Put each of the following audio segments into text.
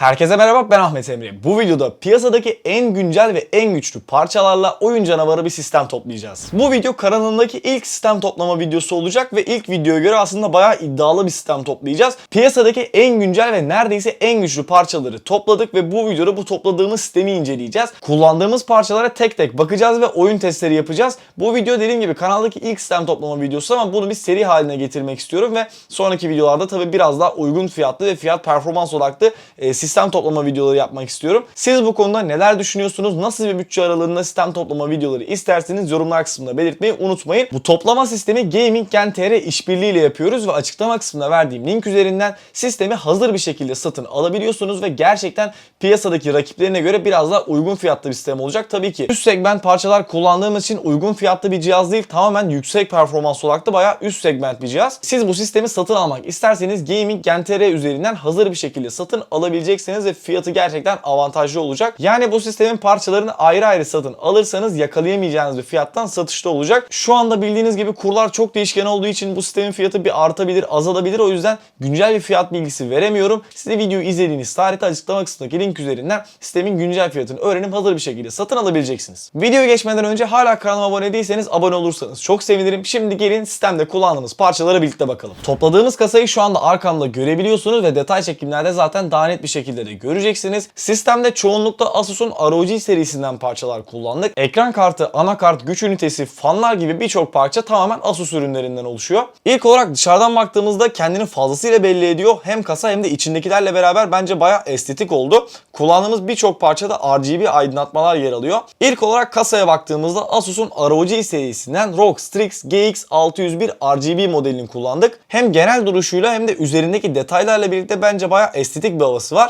Herkese merhaba ben Ahmet Emre. Bu videoda piyasadaki en güncel ve en güçlü parçalarla oyun canavarı bir sistem toplayacağız. Bu video kanalımdaki ilk sistem toplama videosu olacak ve ilk videoya göre aslında bayağı iddialı bir sistem toplayacağız. Piyasadaki en güncel ve neredeyse en güçlü parçaları topladık ve bu videoda bu topladığımız sistemi inceleyeceğiz. Kullandığımız parçalara tek tek bakacağız ve oyun testleri yapacağız. Bu video dediğim gibi kanaldaki ilk sistem toplama videosu ama bunu bir seri haline getirmek istiyorum ve sonraki videolarda tabii biraz daha uygun fiyatlı ve fiyat performans odaklı e, sistem toplama videoları yapmak istiyorum. Siz bu konuda neler düşünüyorsunuz? Nasıl bir bütçe aralığında sistem toplama videoları isterseniz yorumlar kısmında belirtmeyi unutmayın. Bu toplama sistemi Gaming Gen TR işbirliğiyle yapıyoruz ve açıklama kısmında verdiğim link üzerinden sistemi hazır bir şekilde satın alabiliyorsunuz ve gerçekten piyasadaki rakiplerine göre biraz daha uygun fiyatlı bir sistem olacak. Tabii ki üst segment parçalar kullandığımız için uygun fiyatlı bir cihaz değil. Tamamen yüksek performans odaklı bayağı üst segment bir cihaz. Siz bu sistemi satın almak isterseniz Gaming Gen üzerinden hazır bir şekilde satın alabileceksiniz ve fiyatı gerçekten avantajlı olacak. Yani bu sistemin parçalarını ayrı ayrı satın alırsanız yakalayamayacağınız bir fiyattan satışta olacak. Şu anda bildiğiniz gibi kurlar çok değişken olduğu için bu sistemin fiyatı bir artabilir, azalabilir. O yüzden güncel bir fiyat bilgisi veremiyorum. Size videoyu izlediğiniz tarihte açıklama kısmındaki link üzerinden sistemin güncel fiyatını öğrenip hazır bir şekilde satın alabileceksiniz. Videoya geçmeden önce hala kanalıma abone değilseniz abone olursanız çok sevinirim. Şimdi gelin sistemde kullandığımız parçalara birlikte bakalım. Topladığımız kasayı şu anda arkamda görebiliyorsunuz ve detay çekimlerde zaten daha net bir şekilde de göreceksiniz. Sistemde çoğunlukla Asus'un ROG serisinden parçalar kullandık. Ekran kartı, anakart, güç ünitesi, fanlar gibi birçok parça tamamen Asus ürünlerinden oluşuyor. İlk olarak dışarıdan baktığımızda kendini fazlasıyla belli ediyor. Hem kasa hem de içindekilerle beraber bence bayağı estetik oldu. Kullandığımız birçok parçada RGB aydınlatmalar yer alıyor. İlk olarak kasaya baktığımızda Asus'un ROG serisinden ROG Strix GX601 RGB modelini kullandık. Hem genel duruşuyla hem de üzerindeki detaylarla birlikte bence bayağı estetik bir havası var.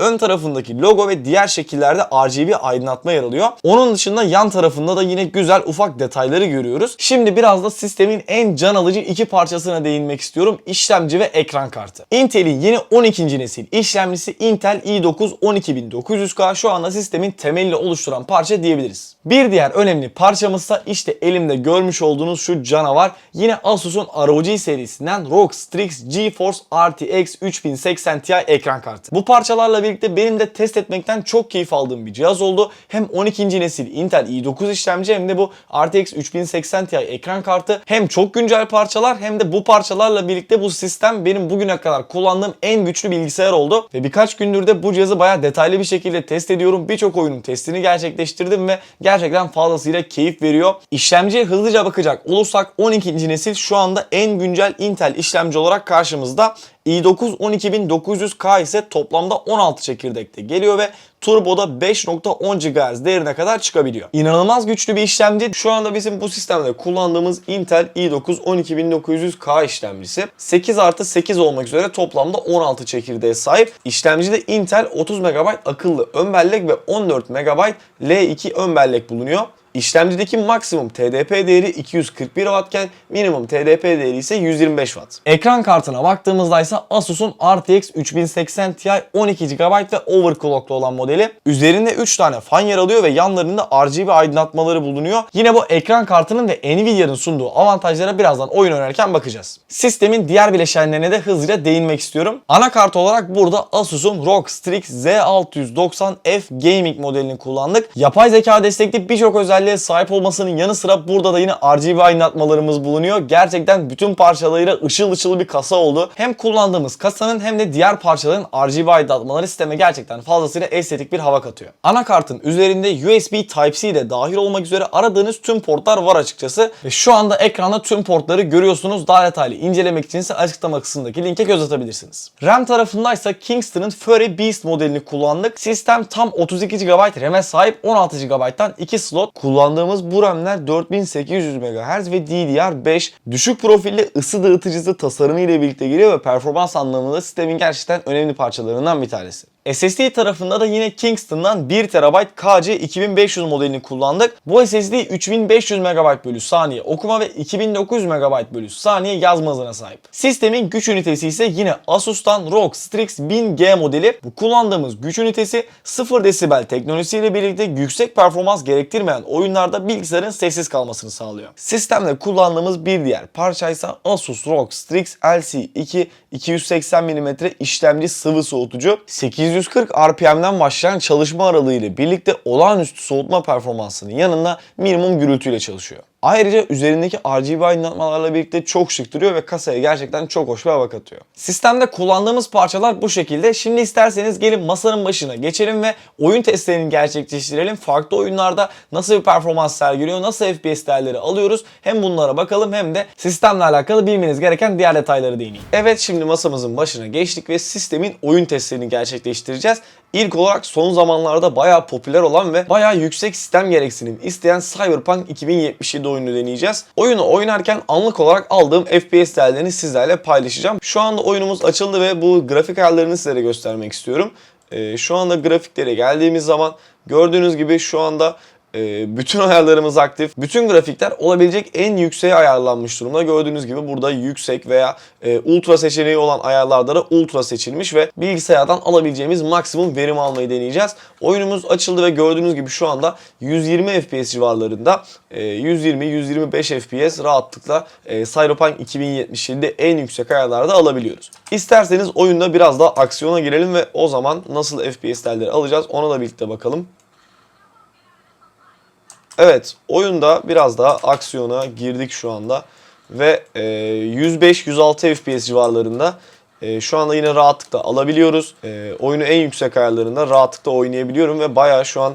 Ön tarafındaki logo ve diğer şekillerde RGB aydınlatma yer alıyor. Onun dışında yan tarafında da yine güzel ufak detayları görüyoruz. Şimdi biraz da sistemin en can alıcı iki parçasına değinmek istiyorum. İşlemci ve ekran kartı. Intel'in yeni 12. nesil işlemcisi Intel i9 12900K şu anda sistemin temelini oluşturan parça diyebiliriz. Bir diğer önemli parçamızsa işte elimde görmüş olduğunuz şu canavar. Yine Asus'un ROG serisinden ROG Strix GeForce RTX 3080 Ti ekran kartı. Bu parçalarla birlikte benim de test etmekten çok keyif aldığım bir cihaz oldu. Hem 12. nesil Intel i9 işlemci hem de bu RTX 3080 Ti ekran kartı hem çok güncel parçalar hem de bu parçalarla birlikte bu sistem benim bugüne kadar kullandığım en güçlü bilgisayar oldu. Ve birkaç gündür de bu cihazı bayağı detaylı bir şekilde test ediyorum. Birçok oyunun testini gerçekleştirdim ve gerçekten fazlasıyla keyif veriyor. İşlemciye hızlıca bakacak olursak 12. nesil şu anda en güncel Intel işlemci olarak karşımızda. İ9 12900K ise toplamda 16 çekirdekte geliyor ve turboda 5.10 GHz değerine kadar çıkabiliyor. İnanılmaz güçlü bir işlemci. Şu anda bizim bu sistemde kullandığımız Intel i9 12900K işlemcisi. 8 artı 8 olmak üzere toplamda 16 çekirdeğe sahip. İşlemcide Intel 30 MB akıllı ön bellek ve 14 MB L2 ön bellek bulunuyor. İşlemcideki maksimum TDP değeri 241 Watt iken minimum TDP değeri ise 125 Watt. Ekran kartına baktığımızda ise Asus'un RTX 3080 Ti 12 GB ve overclocklu olan modeli. Üzerinde 3 tane fan yer alıyor ve yanlarında RGB aydınlatmaları bulunuyor. Yine bu ekran kartının ve Nvidia'nın sunduğu avantajlara birazdan oyun oynarken bakacağız. Sistemin diğer bileşenlerine de hızlıca değinmek istiyorum. Anakart olarak burada Asus'un ROG Strix Z690F Gaming modelini kullandık. Yapay zeka destekli birçok özelliğe sahip olmasının yanı sıra burada da yine RGB aydınlatmalarımız bulunuyor. Gerçekten bütün parçalarıyla ışıl ışıl bir kasa oldu. Hem kullandığımız kasanın hem de diğer parçaların RGB aydınlatmaları sisteme gerçekten fazlasıyla estetik bir hava katıyor. Anakartın üzerinde USB Type-C de dahil olmak üzere aradığınız tüm portlar var açıkçası. Ve şu anda ekranda tüm portları görüyorsunuz. Daha detaylı incelemek için ise açıklama kısmındaki linke göz atabilirsiniz. RAM tarafındaysa Kingston'ın Fury Beast modelini kullandık. Sistem tam 32 GB RAM'e sahip 16 GB'dan 2 slot. Kullandığımız bu RAM'ler 4800 MHz ve DDR5 düşük profilli ısı dağıtıcısı tasarımı ile birlikte geliyor ve performans anlamında sistemin gerçekten önemli parçalarından bir tanesi. SSD tarafında da yine Kingston'dan 1 TB KC 2500 modelini kullandık. Bu SSD 3500 MB bölü saniye okuma ve 2900 MB bölü saniye yazma hızına sahip. Sistemin güç ünitesi ise yine Asus'tan ROG Strix 1000G modeli. Bu kullandığımız güç ünitesi 0 desibel teknolojisiyle birlikte yüksek performans gerektirmeyen oyunlarda bilgisayarın sessiz kalmasını sağlıyor. Sistemde kullandığımız bir diğer parça ise Asus ROG Strix LC2 280 mm işlemci sıvı soğutucu 800 840 RPM'den başlayan çalışma aralığı ile birlikte olağanüstü soğutma performansının yanında minimum gürültüyle çalışıyor. Ayrıca üzerindeki RGB aydınlatmalarla birlikte çok şık duruyor ve kasaya gerçekten çok hoş bir hava katıyor. Sistemde kullandığımız parçalar bu şekilde. Şimdi isterseniz gelin masanın başına geçelim ve oyun testlerini gerçekleştirelim. Farklı oyunlarda nasıl bir performans sergiliyor, nasıl FPS değerleri alıyoruz hem bunlara bakalım hem de sistemle alakalı bilmeniz gereken diğer detayları değineyim. Evet şimdi masamızın başına geçtik ve sistemin oyun testlerini gerçekleştireceğiz. İlk olarak son zamanlarda bayağı popüler olan ve bayağı yüksek sistem gereksinim isteyen Cyberpunk 2077 oyunu deneyeceğiz. Oyunu oynarken anlık olarak aldığım FPS değerlerini sizlerle paylaşacağım. Şu anda oyunumuz açıldı ve bu grafik ayarlarını sizlere göstermek istiyorum. Ee, şu anda grafiklere geldiğimiz zaman gördüğünüz gibi şu anda e, bütün ayarlarımız aktif. Bütün grafikler olabilecek en yükseğe ayarlanmış durumda. Gördüğünüz gibi burada yüksek veya e, ultra seçeneği olan ayarlarda da ultra seçilmiş ve bilgisayardan alabileceğimiz maksimum verim almayı deneyeceğiz. Oyunumuz açıldı ve gördüğünüz gibi şu anda 120 FPS civarlarında 120-125 FPS rahatlıkla e, Cyberpunk 2077'de en yüksek ayarlarda alabiliyoruz. İsterseniz oyunda biraz daha aksiyona girelim ve o zaman nasıl FPS değerleri alacağız ona da birlikte bakalım. Evet, oyunda biraz daha aksiyona girdik şu anda ve e, 105-106 FPS civarlarında e, şu anda yine rahatlıkla alabiliyoruz. E, oyunu en yüksek ayarlarında rahatlıkla oynayabiliyorum ve bayağı şu an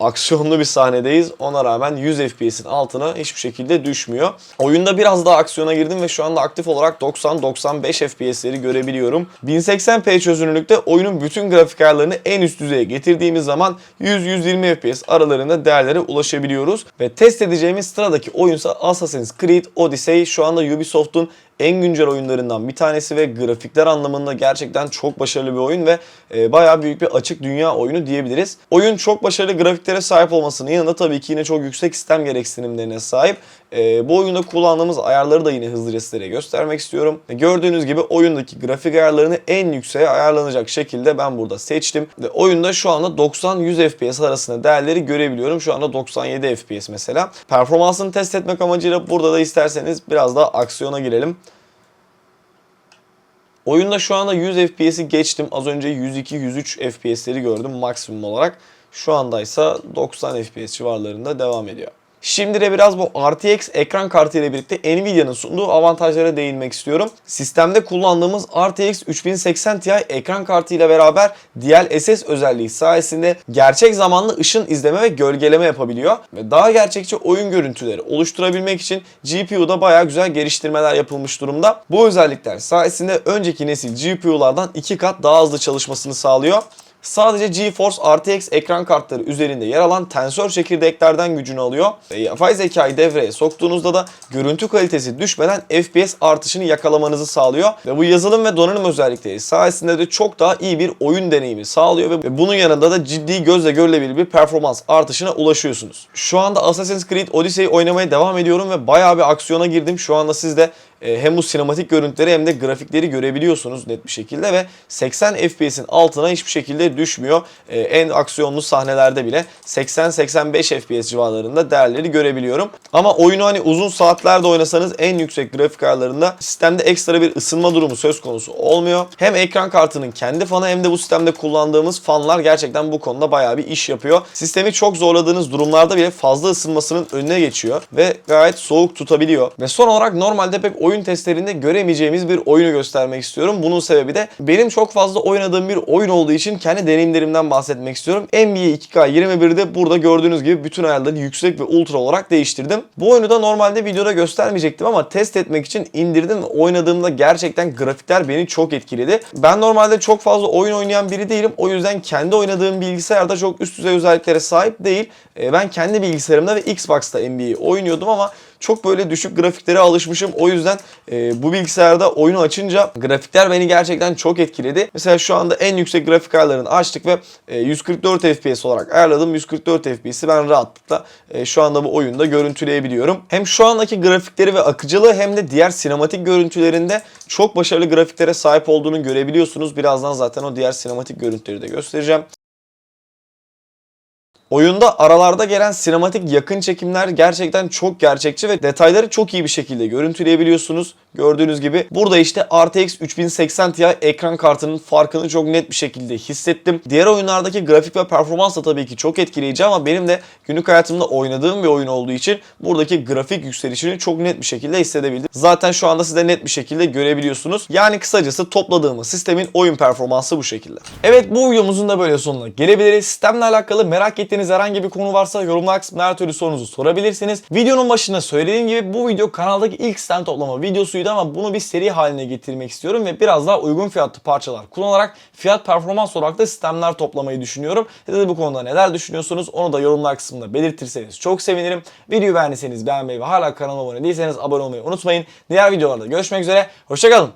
aksiyonlu bir sahnedeyiz. Ona rağmen 100 FPS'in altına hiçbir şekilde düşmüyor. Oyunda biraz daha aksiyona girdim ve şu anda aktif olarak 90-95 FPS'leri görebiliyorum. 1080p çözünürlükte oyunun bütün grafik ayarlarını en üst düzeye getirdiğimiz zaman 100-120 FPS aralarında değerlere ulaşabiliyoruz. Ve test edeceğimiz sıradaki oyunsa Assassin's Creed Odyssey. Şu anda Ubisoft'un en güncel oyunlarından bir tanesi ve grafikler anlamında gerçekten çok başarılı bir oyun ve e, bayağı büyük bir açık dünya oyunu diyebiliriz. Oyun çok başarılı grafiklere sahip olmasının yanında tabii ki yine çok yüksek sistem gereksinimlerine sahip. E, bu oyunda kullandığımız ayarları da yine hızlıca sizlere göstermek istiyorum. E, gördüğünüz gibi oyundaki grafik ayarlarını en yükseğe ayarlanacak şekilde ben burada seçtim. Ve oyunda şu anda 90-100 FPS arasında değerleri görebiliyorum. Şu anda 97 FPS mesela. Performansını test etmek amacıyla burada da isterseniz biraz daha aksiyona girelim. Oyunda şu anda 100 FPS'i geçtim. Az önce 102-103 FPS'leri gördüm maksimum olarak. Şu andaysa 90 FPS civarlarında devam ediyor. Şimdi de biraz bu RTX ekran kartı ile birlikte Nvidia'nın sunduğu avantajlara değinmek istiyorum. Sistemde kullandığımız RTX 3080 Ti ekran kartı ile beraber DLSS özelliği sayesinde gerçek zamanlı ışın izleme ve gölgeleme yapabiliyor. Ve daha gerçekçi oyun görüntüleri oluşturabilmek için GPU'da bayağı güzel geliştirmeler yapılmış durumda. Bu özellikler sayesinde önceki nesil GPU'lardan 2 kat daha hızlı çalışmasını sağlıyor. Sadece GeForce RTX ekran kartları üzerinde yer alan tensör çekirdeklerden gücünü alıyor. Ve yapay zekayı devreye soktuğunuzda da görüntü kalitesi düşmeden FPS artışını yakalamanızı sağlıyor. Ve bu yazılım ve donanım özellikleri sayesinde de çok daha iyi bir oyun deneyimi sağlıyor ve bunun yanında da ciddi gözle görülebilir bir performans artışına ulaşıyorsunuz. Şu anda Assassin's Creed Odyssey oynamaya devam ediyorum ve bayağı bir aksiyona girdim. Şu anda siz de e, hem bu sinematik görüntüleri hem de grafikleri görebiliyorsunuz net bir şekilde ve 80 FPS'in altına hiçbir şekilde düşmüyor. E, en aksiyonlu sahnelerde bile 80-85 FPS civarlarında değerleri görebiliyorum. Ama oyunu hani uzun saatlerde oynasanız en yüksek grafik ayarlarında sistemde ekstra bir ısınma durumu söz konusu olmuyor. Hem ekran kartının kendi fanı hem de bu sistemde kullandığımız fanlar gerçekten bu konuda bayağı bir iş yapıyor. Sistemi çok zorladığınız durumlarda bile fazla ısınmasının önüne geçiyor ve gayet soğuk tutabiliyor. Ve son olarak normalde pek oyun testlerinde göremeyeceğimiz bir oyunu göstermek istiyorum. Bunun sebebi de benim çok fazla oynadığım bir oyun olduğu için kendi deneyimlerimden bahsetmek istiyorum. NBA 2K21'de burada gördüğünüz gibi bütün ayarları yüksek ve ultra olarak değiştirdim. Bu oyunu da normalde videoda göstermeyecektim ama test etmek için indirdim ve oynadığımda gerçekten grafikler beni çok etkiledi. Ben normalde çok fazla oyun oynayan biri değilim. O yüzden kendi oynadığım bilgisayarda çok üst düzey özelliklere sahip değil. E, Ben kendi bilgisayarımda ve Xbox'ta NBA'yi oynuyordum ama çok böyle düşük grafiklere alışmışım. O yüzden e, bu bilgisayarda oyunu açınca grafikler beni gerçekten çok etkiledi. Mesela şu anda en yüksek grafik ayarlarını açtık ve e, 144 FPS olarak ayarladım. 144 FPS'i ben rahatlıkla e, şu anda bu oyunda görüntüleyebiliyorum. Hem şu andaki grafikleri ve akıcılığı hem de diğer sinematik görüntülerinde çok başarılı grafiklere sahip olduğunu görebiliyorsunuz. Birazdan zaten o diğer sinematik görüntüleri de göstereceğim. Oyunda aralarda gelen sinematik yakın çekimler gerçekten çok gerçekçi ve detayları çok iyi bir şekilde görüntüleyebiliyorsunuz. Gördüğünüz gibi burada işte RTX 3080 Ti ekran kartının farkını çok net bir şekilde hissettim. Diğer oyunlardaki grafik ve performans da tabii ki çok etkileyici ama benim de günlük hayatımda oynadığım bir oyun olduğu için buradaki grafik yükselişini çok net bir şekilde hissedebildim. Zaten şu anda siz de net bir şekilde görebiliyorsunuz. Yani kısacası topladığımız sistemin oyun performansı bu şekilde. Evet bu videomuzun da böyle sonuna gelebiliriz. Sistemle alakalı merak ettiğiniz herhangi bir konu varsa yorumlar kısmına her türlü sorunuzu sorabilirsiniz. Videonun başında söylediğim gibi bu video kanaldaki ilk sistem toplama videosuydu ama bunu bir seri haline getirmek istiyorum ve biraz daha uygun fiyatlı parçalar kullanarak fiyat performans olarak da sistemler toplamayı düşünüyorum. Siz de bu konuda neler düşünüyorsunuz onu da yorumlar kısmında belirtirseniz çok sevinirim. Videoyu beğendiyseniz beğenmeyi ve hala kanalıma abone değilseniz abone olmayı unutmayın. Diğer videolarda görüşmek üzere. Hoşçakalın.